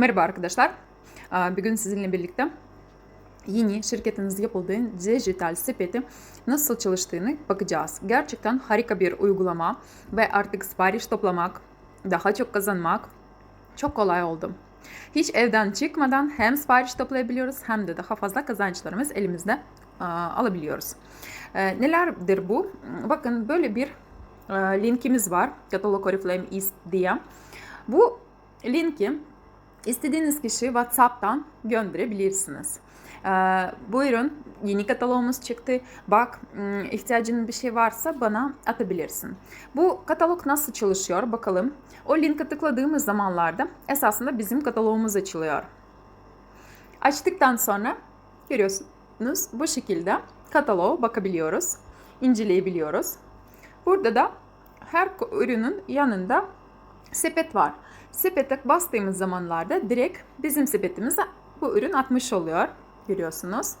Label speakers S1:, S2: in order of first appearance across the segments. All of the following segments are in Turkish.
S1: Merhaba arkadaşlar. Bugün sizinle birlikte yeni şirketiniz yapıldığı dijital sepeti nasıl çalıştığını bakacağız. Gerçekten harika bir uygulama ve artık sipariş toplamak, daha çok kazanmak çok kolay oldu. Hiç evden çıkmadan hem sipariş toplayabiliyoruz hem de daha fazla kazançlarımız elimizde alabiliyoruz. Ee, Nelerdir bu? Bakın böyle bir linkimiz var. Katalog Oriflame East diye. Bu linki İstediğiniz kişi WhatsApp'tan gönderebilirsiniz. Ee, buyurun yeni kataloğumuz çıktı. Bak ım, ihtiyacın bir şey varsa bana atabilirsin. Bu katalog nasıl çalışıyor bakalım. O linke tıkladığımız zamanlarda esasında bizim kataloğumuz açılıyor. Açtıktan sonra görüyorsunuz bu şekilde kataloğa bakabiliyoruz, inceleyebiliyoruz. Burada da her ürünün yanında sepet var. Sepete bastığımız zamanlarda direkt bizim sepetimize bu ürün atmış oluyor. Görüyorsunuz.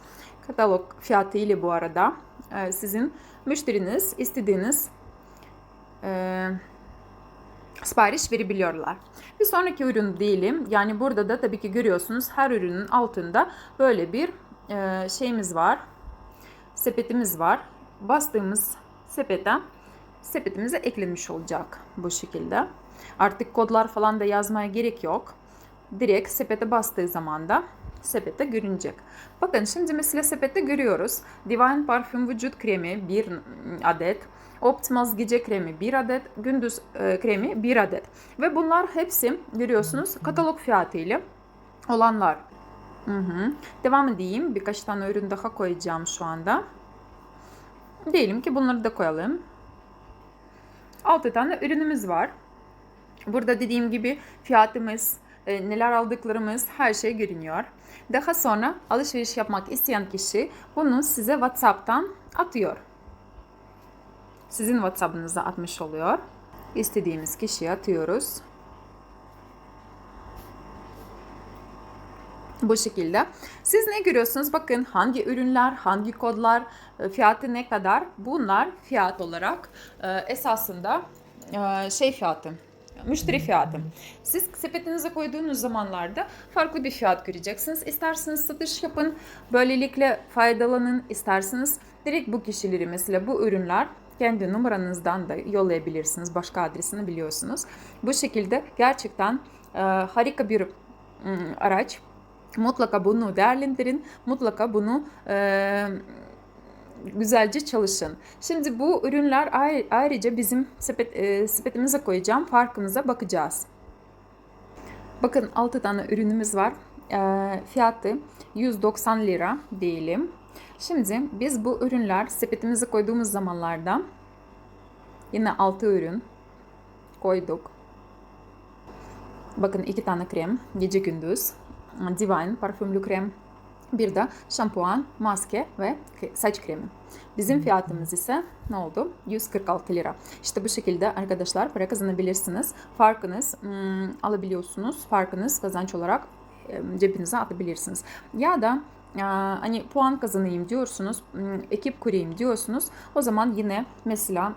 S1: Katalog fiyatı ile bu arada e, sizin müşteriniz istediğiniz e, sipariş verebiliyorlar. Bir sonraki ürün diyelim. Yani burada da tabii ki görüyorsunuz her ürünün altında böyle bir e, şeyimiz var. Sepetimiz var. Bastığımız sepete sepetimize eklenmiş olacak bu şekilde. Artık kodlar falan da yazmaya gerek yok. Direkt sepete bastığı zaman da sepette görünecek. Bakın şimdi mesela sepette görüyoruz. Divine Parfüm Vücut Kremi 1 adet. Optimals Gece Kremi 1 adet. Gündüz e, Kremi 1 adet. Ve bunlar hepsi görüyorsunuz katalog fiyatı ile olanlar. Hı hı. Devam edeyim. Birkaç tane ürün daha koyacağım şu anda. Diyelim ki bunları da koyalım. 6 tane ürünümüz var. Burada dediğim gibi fiyatımız, e, neler aldıklarımız her şey görünüyor. Daha sonra alışveriş yapmak isteyen kişi bunu size WhatsApp'tan atıyor. Sizin WhatsApp'ınıza atmış oluyor. İstediğimiz kişiye atıyoruz. Bu şekilde. Siz ne görüyorsunuz? Bakın hangi ürünler, hangi kodlar, e, fiyatı ne kadar? Bunlar fiyat olarak e, esasında e, şey fiyatı, müşteri fiyatı. Siz sepetinize koyduğunuz zamanlarda farklı bir fiyat göreceksiniz. İsterseniz satış yapın, böylelikle faydalanın. İsterseniz direkt bu kişileri mesela bu ürünler kendi numaranızdan da yollayabilirsiniz. Başka adresini biliyorsunuz. Bu şekilde gerçekten harika bir mm, araç. Mutlaka bunu değerlendirin. Mutlaka bunu e, güzelce çalışın. Şimdi bu ürünler ayrıca bizim sepet, e, sepetimize koyacağım. Farkımıza bakacağız. Bakın 6 tane ürünümüz var. E, fiyatı 190 lira diyelim. Şimdi biz bu ürünler sepetimize koyduğumuz zamanlarda yine 6 ürün koyduk. Bakın iki tane krem gece gündüz. Divine parfümlü krem. Bir de şampuan, maske ve saç kremi. Bizim fiyatımız ise ne oldu? 146 lira. İşte bu şekilde arkadaşlar para kazanabilirsiniz. Farkınız hmm, alabiliyorsunuz. Farkınız kazanç olarak cebinize atabilirsiniz. Ya da hani puan kazanayım diyorsunuz, ekip kurayım diyorsunuz. O zaman yine mesela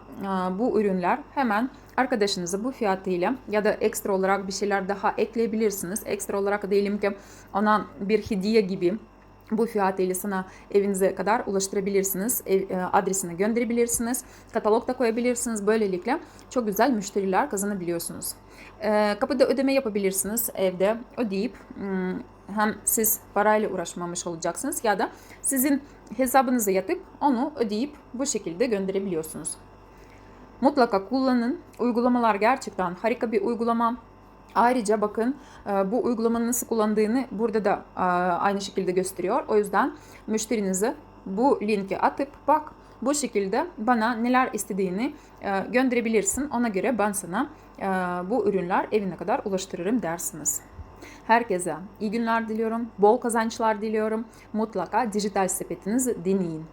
S1: bu ürünler hemen arkadaşınıza bu fiyatıyla ya da ekstra olarak bir şeyler daha ekleyebilirsiniz. Ekstra olarak diyelim ki ona bir hediye gibi bu fiyatıyla sana evinize kadar ulaştırabilirsiniz. Ev, adresine gönderebilirsiniz. Katalog da koyabilirsiniz. Böylelikle çok güzel müşteriler kazanabiliyorsunuz. Kapıda ödeme yapabilirsiniz evde ödeyip hem siz parayla uğraşmamış olacaksınız ya da sizin hesabınıza yatıp onu ödeyip bu şekilde gönderebiliyorsunuz. Mutlaka kullanın. Uygulamalar gerçekten harika bir uygulama. Ayrıca bakın bu uygulamanın nasıl kullandığını burada da aynı şekilde gösteriyor. O yüzden müşterinize bu linki atıp bak bu şekilde bana neler istediğini gönderebilirsin. Ona göre ben sana bu ürünler evine kadar ulaştırırım dersiniz. Herkese iyi günler diliyorum, bol kazançlar diliyorum. Mutlaka dijital sepetinizi deneyin.